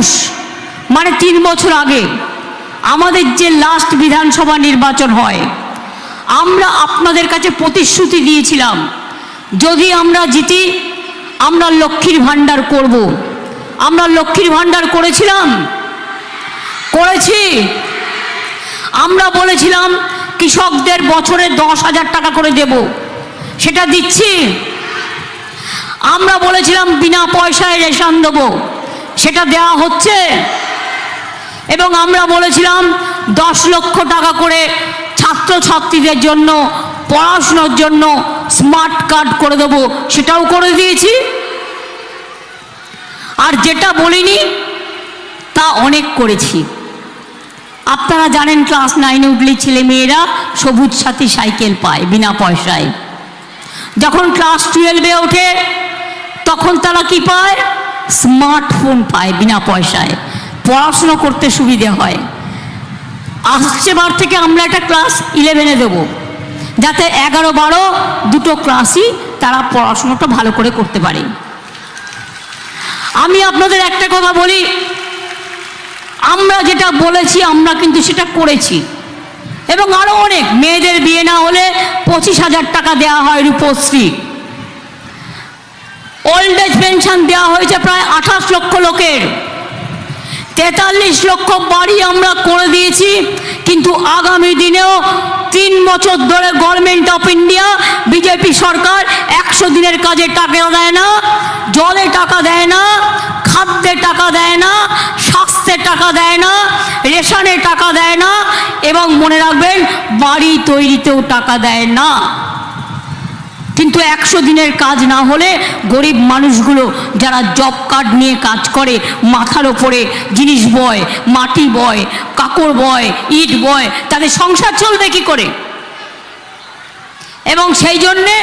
একুশ মানে তিন বছর আগে আমাদের যে লাস্ট বিধানসভা নির্বাচন হয়, আমরা আপনাদের কাছে প্রতিশ্রুতি দিয়েছিলাম, যদি আমরা জিতি, আমরা লক্ষ্মীর ভাণ্ডার করব। আমরা লক্ষ্মীর ভাণ্ডার করেছিলাম? করেছি। আমরা বলেছিলাম, কৃষকদের বছরে দশ হাজার টাকা করে দেব। সেটা দিচ্ছি। আমরা বলেছিলাম, বিনা পয়সায় রেশন দেবো। সেটা দেওয়া হচ্ছে। এবং আমরা বলেছিলাম, দশ লক্ষ টাকা করে ছাত্রছাত্রীদের জন্য, পড়াশুনোর জন্য স্মার্ট কার্ড করে দেবো, সেটাও করে দিয়েছি। আর যেটা বলিনি, তা অনেক করেছি। আপনারা জানেন, ক্লাস নাইনে উঠলে ছেলে মেয়েরা সবুজ সাথী সাইকেল পায়, বিনা পয়সায়। যখন ক্লাস টুয়েলভে ওঠে, তখন তারা কি পায়? স্মার্টফোন পায় বিনা পয়সায়। পড়াশুনো করতে সুবিধে হয়। আসছে বার থেকে আমরা একটা ক্লাস ইলেভেনে দেব। যাতে এগারো বারো দুটো ক্লাসই তারা পড়াশুনোটা ভালো করে করতে পারে। আমি আপনাদের একটা কথা বলি। আমরা যেটা বলেছি, আমরা কিন্তু সেটা করেছি। এবং আরও অনেক। মেয়েদের বিয়ে না হলে পঁচিশ হাজার টাকা দেওয়া হয় রূপশ্রী। ওল্ড এজ পেনশন দেওয়া হয়েছে প্রায় আঠাশ লক্ষ লোকের। তেতাল্লিশ লক্ষ বাড়ি আমরা করে দিয়েছি, কিন্তু আগামী দিনেও তিন বছর ধরে গভর্নমেন্ট অফ ইন্ডিয়া বিজেপি সরকার একশো দিনের কাজে টাকা দেয় না, জলে টাকা দেয় না, খাদ্যে টাকা দেয় না, স্বাস্থ্যে টাকা দেয় না, রেশনে টাকা দেয় না, এবং মনে রাখবেন বাড়ি তৈরিতেও টাকা দেয় না। কিন্তু একশো দিনের কাজ না হলে গরিব মানুষগুলো যারা জব কার্ড নিয়ে কাজ করে, মাথার ওপরে জিনিস বয়, মাটি বয় কাকড় বয়, ইট বয়, তাদের সংসার চলবে কি করে? এবং সেই জন্যে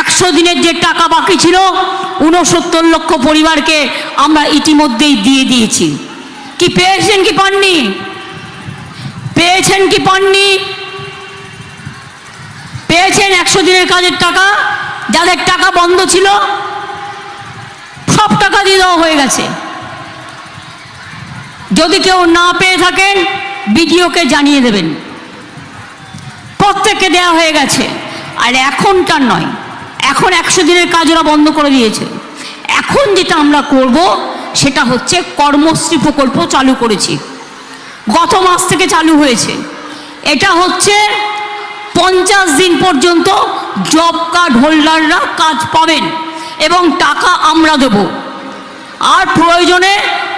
একশো দিনের যে টাকা বাকি ছিল, ঊনসত্তর লক্ষ পরিবারকে আমরা ইতিমধ্যেই দিয়ে দিয়েছি। কি পেয়েছেন কি পাননি? পেয়েছেন কি পাননি? পেয়েছেন একশো দিনের কাজের টাকা, যাদের টাকা বন্ধ ছিল, সব টাকা দিয়ে দেওয়া হয়ে গেছে। যদি কেউ না পেয়ে থাকেন, বিডিওকে জানিয়ে দেবেন। প্রত্যেককে দেওয়া হয়ে গেছে। আর এখনকার নয়, এখন একশো দিনের কাজ ওরা বন্ধ করে দিয়েছে। এখন যেটা আমরা করব, সেটা হচ্ছে কর্মশ্রী প্রকল্প চালু করেছি। গত মাস থেকে চালু হয়েছে। এটা হচ্ছে পঞ্চাশ দিন পর্যন্ত জব কার্ড হোল্ডাররা কাজ পাবেন এবং টাকা আমরা দেব। আর প্রয়োজনে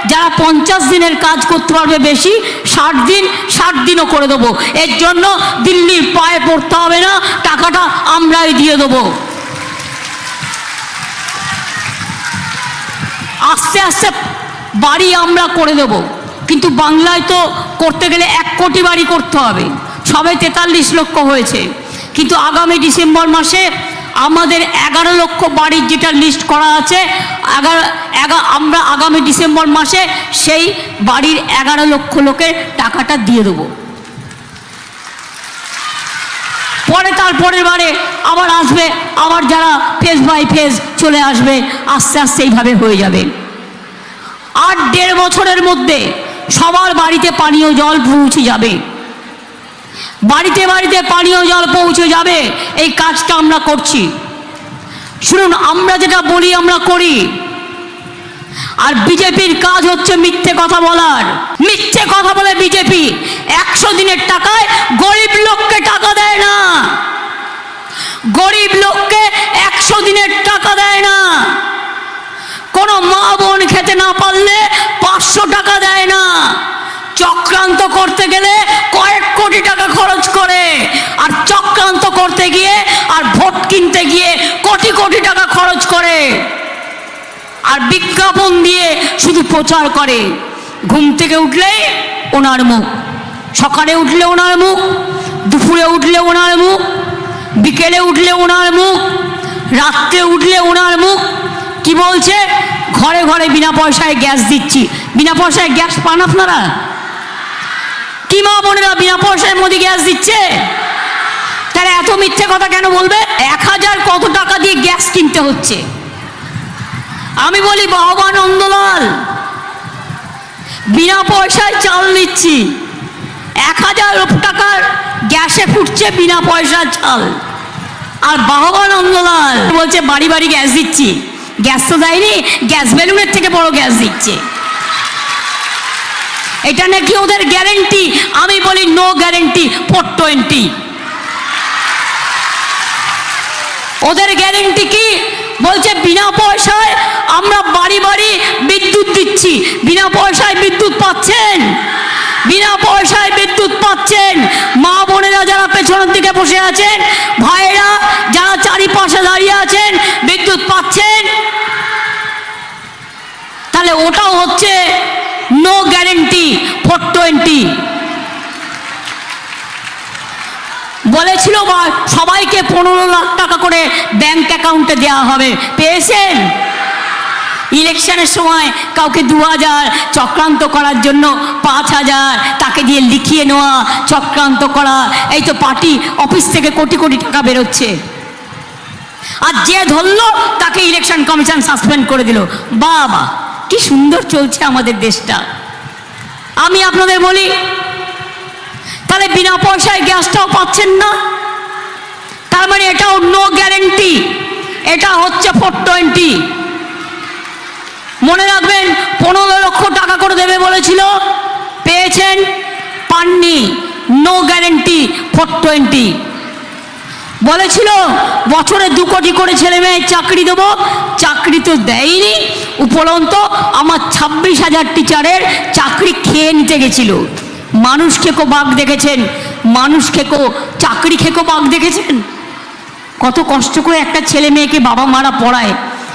যারা পঞ্চাশ দিনের কাজ করতে পারবে বেশি, ষাট দিন, ষাট দিনও করে দেবো। এর জন্য দিল্লির পায়ে পড়তে হবে না, টাকাটা আমরাই দিয়ে দেবো। আস্তে আস্তে বাড়ি আমরা করে দেব। কিন্তু বাংলায় তো করতে গেলে এক কোটি বাড়ি করতে হবে। সবাই তেতাল্লিশ লক্ষ হয়েছে। কিন্তু আগামী ডিসেম্বর মাসে আমাদের এগারো লক্ষ বাড়ির যেটা লিস্ট করা আছে, এগারো, এগা, আমরা আগামী ডিসেম্বর মাসে সেই বাড়ির এগারো লক্ষ লোকের টাকাটা দিয়ে দেবো। পরে তার পরের বারে আবার আসবে, আবার যারা ফেজ বাই ফেজ চলে আসবে, আস্তে আস্তে এইভাবে হয়ে যাবে। আর দেড় বছরের মধ্যে সবার বাড়িতে পানীয় জল পৌঁছে যাবে। বাড়িতে বাড়িতে পানীয় জল পৌঁছে যাবে, এই কাজটা আমরা করছি। শুনুন, আমরা যেটা বলি, আমরা করি। আর বিজেপির কাজ হচ্ছে মিথ্যে কথা বলার। মিথ্যে কথা বলে বিজেপি একশো দিনের টাকায় গরিব লোককে টাকা দেয় না। গরিব লোককে একশো দিনের টাকা দেয় না। কোনো মা বোন খেতে না পারলে পাঁচশো টাকা দেয় না। চক্রান্ত করতে গেলে করতে গিয়ে আর ভোট কিনতে গিয়ে কোটি কোটি টাকা খরচ করে আর বিজ্ঞাপন দিয়ে শুধু প্রচার করে। ঘুম থেকে উঠলেই ওনার মুখ। সকালে উঠলে ওনার মুখ, দুপুরে উঠলে ওনার মুখ, বিকেলে উঠলে ওনার মুখ, রাত্রে উঠলে ওনার মুখ। কি বলছে? ঘরে ঘরে বিনা পয়সায় গ্যাস দিচ্ছি। বিনা পয়সায় গ্যাস পান আপনারা? কি মা বোনেরা বিনা পয়সায় মোদি গ্যাস দিচ্ছে? তারা এত মিথ্যে কথা কেন বলবে? এক হাজার কত টাকা দিয়ে গ্যাস কিনতে হচ্ছে? আমি বলি, ভগবান নন্দলাল বিনা পয়সায় চাল নিচ্ছি। এক হাজার টাকার গ্যাসে ফুটছে বিনা পয়সার চাল। আর বাহবা নন্দলাল বলছে, বাড়ি বাড়ি গ্যাস দিচ্ছি। গ্যাস তো দেয়নি, গ্যাস বেলুনের থেকে বড় গ্যাস দিচ্ছে। এটা নাকি ওদের গ্যারেন্টি আমি বলি নো গ্যারেন্টি ফোর টোয়েন্টি ওদের গ্যারেন্টি কি? বলছে, বিনা পয়সায় আমরা বাড়ি বাড়ি বিদ্যুৎ দিচ্ছি। বিনা পয়সায় বিদ্যুৎ পাচ্ছেন? বিনা পয়সায় বিদ্যুৎ পাচ্ছেন? মা বোনেরা যারা পেছনের দিকে বসে আছেন, ভাইয়েরা যারা চারিপাশে দাঁড়িয়ে আছেন, বিদ্যুৎ পাচ্ছেন? তাহলে ওটাও হচ্ছে নো গ্যারেন্টি ফোর টোয়েন্টি বলেছিল সবাইকে পনেরো লাখ টাকা করে ব্যাংক অ্যাকাউন্টে দেওয়া হবে। পেয়েছেন? ইলেকশনের সময় কাউকে দু হাজার চক্রান্ত করার জন্য পাঁচ হাজার তাকে দিয়ে লিখিয়ে নেওয়া, চক্রান্ত করা, এই তো পার্টি অফিস থেকে কোটি কোটি টাকা বেরোচ্ছে। আর যে ধরলো তাকে ইলেকশন কমিশন সাসপেন্ড করে দিল। বাবা, কি সুন্দর চলছে আমাদের দেশটা। আমি আপনাদের বলি তাহলে বিনা পয়সায় গ্যাসটাও পাচ্ছেন না। তার মানে এটাও নো গ্যারেন্টি এটা হচ্ছে ফোর টোয়েন্টি মনে রাখবেন, পনেরো লক্ষ টাকা করে দেবে বলেছিল, পেয়েছেন, পাননি নো গ্যারেন্টি ফোর টোয়েন্টি বলেছিল, বছরে দু কোটি করে ছেলে মেয়ের চাকরি দেবো, চাকরি তো দেয়নি, উপরন্ত আমার ছাব্বিশ হাজার টিচারের চাকরি খেয়ে নিতে গেছিল। মানুষ খেকো বাঘ দেখেছেন? মানুষ খেকো চাকরি খেকো বাঘ দেখেছেন? কত কষ্ট করে একটা ছেলে মেয়েকে বাবা মারা পড়ায়।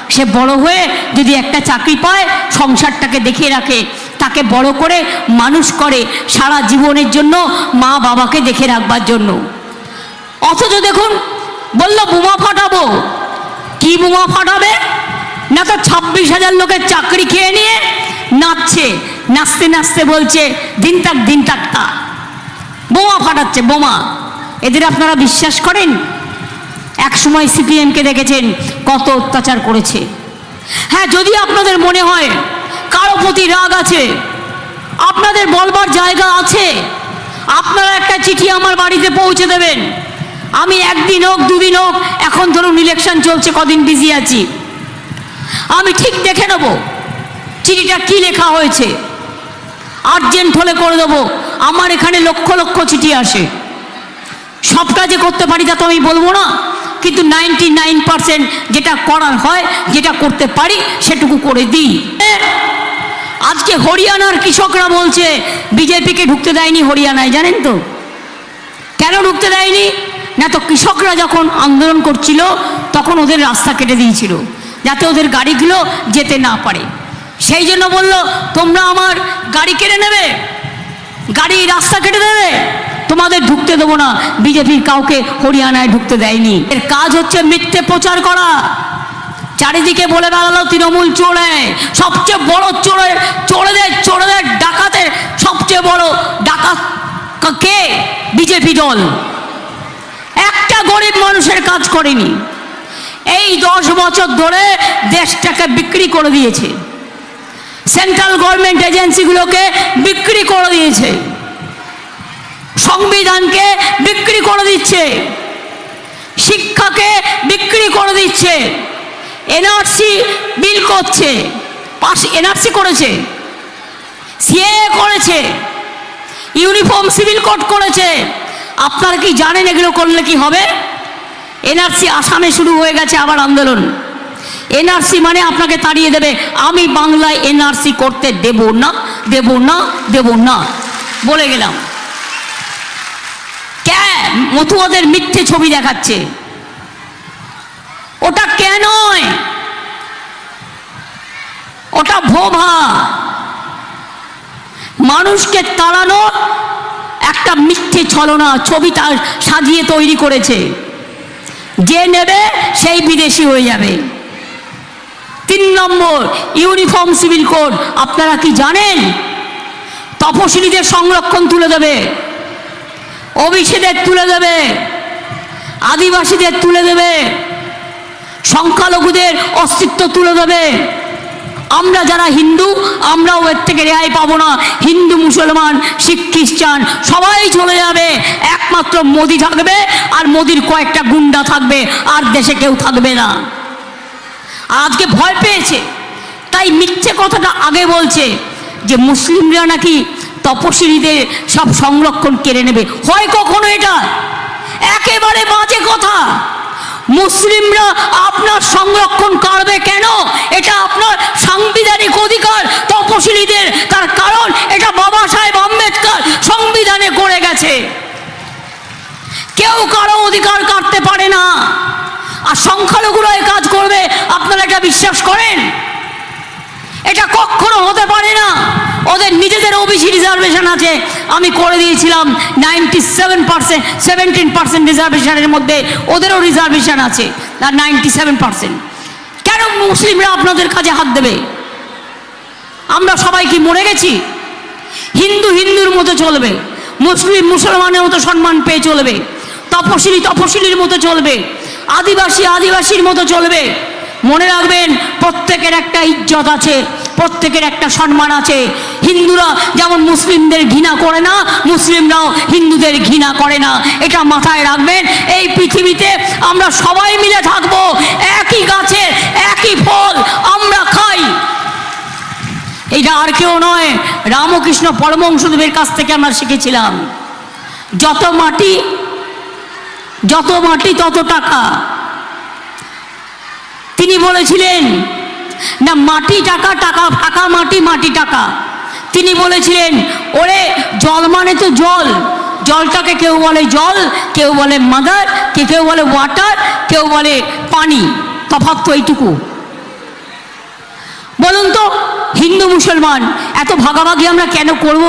সে বড় হয়ে যদি একটা চাকরি পায়, সংসারটাকে দেখে রাখে। তাকে বড় করে মানুষ করে সারা জীবনের জন্য মা বাবাকে দেখে রাখবার জন্য। অথচ দেখুন, বলল, বোমা ফাটাবো। কি বোমা ফাটাবে? না তো ছাব্বিশ হাজার লোকের চাকরি খেয়ে নিয়ে নাচছে। নাচতে নাচতে বলছে, দিন তাক দিন তাক তা। বোমা ফাটাচ্ছে, বোমা। এদের আপনারা বিশ্বাস করেন? এক সময় সিপিএমকে দেখেছেন, কত অত্যাচার করেছে। হ্যাঁ যদি আপনাদের মনে হয়, কারও প্রতি রাগ আছে, আপনাদের বলবার জায়গা আছে, আপনারা একটা চিঠি আমার বাড়িতে পৌঁছে দেবেন। আমি একদিন হোক, দুদিন হোক, এখন ধরুন ইলেকশন চলছে, কদিন বিজি আছি। আমি ঠিক দেখে নেব, চিঠিটা কি লেখা হয়েছে। আর্জেন্ট হলে করে দেবো। আমার এখানে লক্ষ লক্ষ চিঠি আসে। সবটা যে করতে পারি তা তো আমি বলব না, কিন্তু নাইনটি নাইন পার্সেন্ট যেটা করার হয়, যেটা করতে পারি, সেটুকু করে দিই। আজকে হরিয়ানার কৃষকরা বলছে, বিজেপিকে ঢুকতে দেয়নি হরিয়ানায়, জানেন তো? কেন ঢুকতে দেয়নি? না তো কৃষকরা যখন আন্দোলন করছিল, তখন ওদের রাস্তা কেটে দিয়েছিল, যাতে ওদের গাড়িগুলো যেতে না পারে। সেই জন্য বলল, তোমরা আমার গাড়ি কেড়ে নেবে, গাড়ি রাস্তা কেটে দেবে। তোমাদের ঢুকতে দেবো না। বিজেপির কাউকে হরিয়ানায় ঢুকতে দেয়নি। এর কাজ হচ্ছে মিথ্যে প্রচার করা। চারিদিকে বলে বেড়ালো তৃণমূল চোরে। সবচেয়ে বড় চোরে, চোরেদের চোরেদের ডাকাতের সবচেয়ে বড় ডাকাত কে? বিজেপি দল। একটা গরিব মানুষের কাজ করেনি। এই দশ বছর ধরে দেশটাকে বিক্রি করে দিয়েছে। সেন্ট্রাল গভর্নমেন্ট এজেন্সিগুলোকে বিক্রি করে দিয়েছে। সংবিধানকে বিক্রি করে দিচ্ছে। শিক্ষাকে বিক্রি করে দিচ্ছে। এনআরসি বিল করছে। পাশ এনআরসি করেছে। সিএ করেছে। ইউনিফর্ম সিভিল কোড করেছে। আপনারা কি জানেন এগুলো করলে কি হবে? এনআরসি আসামে শুরু হয়ে গেছে আবার আন্দোলন। এনআরসি মানে আপনাকে তাড়িয়ে দেবে, আমি বাংলায় এনআরসি করতে দেব না দেব না দেব না। বলে গেলাম। কে মতুয়াদের মিথ্যে ছবি দেখাচ্ছে? ওটা কেন ওটা ভোভা। মানুষকে তাড়ানো একটা মিথ্যে ছলনা, ছবি তার সাজিয়ে তৈরি করেছে। যে নেবে, সেই বিদেশি হয়ে যাবে। তিন নম্বর, ইউনিফর্ম সিভিল কোড। আপনারা কি জানেন? তপশিলীদের সংরক্ষণ তুলে দেবে। ওবিসিদের তুলে দেবে। আদিবাসীদের তুলে দেবে। সংখ্যালঘুদের অস্তিত্ব তুলে দেবে। আমরা যারা হিন্দু, আমরাও এর থেকে রেহাই পাবো না। হিন্দু, মুসলমান, শিখ, খ্রিস্টান, সবাই চলে যাবে। একমাত্র মোদি থাকবে আর মোদির কয়েকটা গুন্ডা থাকবে। আর দেশে কেউ থাকবে না। আজকে ভয় পেয়েছে। তাই মিথ্যে কথাটা আগে বলছে যে মুসলিমরা নাকি তপশিলীদের সব সংরক্ষণ কেড়ে নেবে। হয় কখনো এটা? একেবারে বাজে কথা। মুসলিমরা আপনার সংরক্ষণ করবে কেন এটা আপনার সাংবিধানিক অধিকার তপশিলীদের তার কারণ এটা বাবা সাহেব আম্বেদকর সংবিধানে করে গেছে কেউ কারও অধিকার কাটতে পারে না আর সংখ্যালঘুরা এ কাজ করবে আপনারা এটা বিশ্বাস করেন? এটা কখনো হতে পারে না। ওদের নিজেদের ওবিসি রিজার্ভেশন আছে। আমি করে দিয়েছিলাম ninety seven percent seventeen percent রিজার্ভেশনের মধ্যে ওদেরও রিজার্ভেশন আছে। আর নাইনটি সেভেন পার্সেন্ট কেন মুসলিমরা আপনাদের কাছে হাত দেবে? আমরা সবাই কি মরে গেছি? হিন্দু হিন্দুর মতো চলবে। মুসলিম মুসলমানের মতো সম্মান পেয়ে চলবে। তপশিলি তপশিলির মতো চলবে। আদিবাসী আদিবাসীর মতো চলবে। মনে রাখবেন, প্রত্যেকের একটা ইজ্জত আছে, প্রত্যেকের একটা সম্মান আছে। হিন্দুরা যেমন মুসলিমদের ঘৃণা করে না, মুসলিমরাও হিন্দুদের ঘৃণা করে না। এটা মাথায় রাখবেন, এই পৃথিবীতে আমরা সবাই মিলে থাকব, একই গাছের একই ফল, আমরা খাই। এটা আর কেউ নয়, রামকৃষ্ণ পরমংশদেবের কাছ থেকে আমরা শিখেছিলাম, যত মাটি যত মাটি তত টাকা। তিনি বলেছিলেন, না, মাটি টাকা টাকা, ফাঁকা মাটি মাটি টাকা। তিনি বলেছিলেন, ওরে, জল মানে তো জল। জলটাকে কেউ বলে জল, কেউ বলে মাদার, কে কেউ বলে ওয়াটার, কেউ বলে পানি। তফাৎ তো এইটুকু। বলুন তো, হিন্দু মুসলমান, এত ভাগাভাগি আমরা কেন করব?